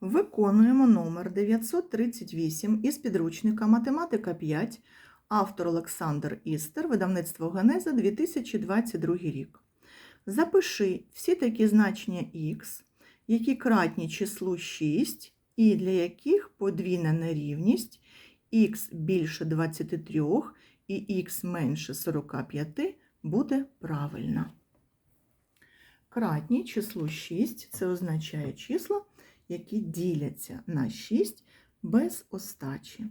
Виконуємо номер 938 із підручника Математика 5, автор Олександр Істер, видавництво Генеза 2022 рік. Запиши всі такі значення х, які кратні числу 6 і для яких подвійна нерівність х більше 23 і х менше 45 буде правильна. Кратні числу 6 це означає числа, які діляться на 6 без остачі.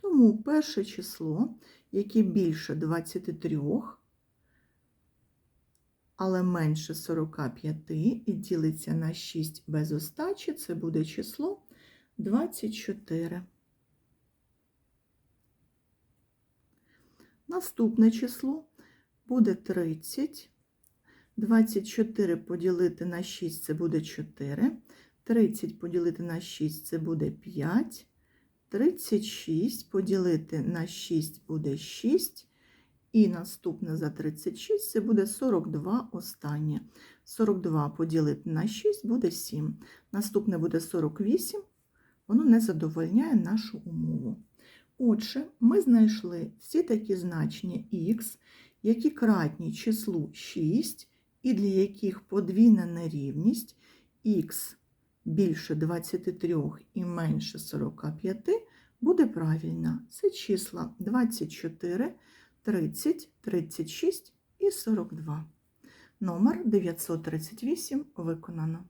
Тому перше число, яке більше 23, але менше 45 і ділиться на 6 без остачі, це буде число 24. Наступне число буде 30. 24 поділити на 6 це буде 4. 30 поділити на 6 це буде 5. 36 поділити на 6 буде 6. І наступне за 36 це буде 42 останнє. 42 поділити на 6 буде 7. Наступне буде 48. Воно не задовольняє нашу умову. Отже, ми знайшли всі такі значення х, які кратні числу 6 і для яких подвійна нерівність х більше 23 і менше 45 буде правильна. Це числа 24, 30, 36 і 42. Номер 938 виконано.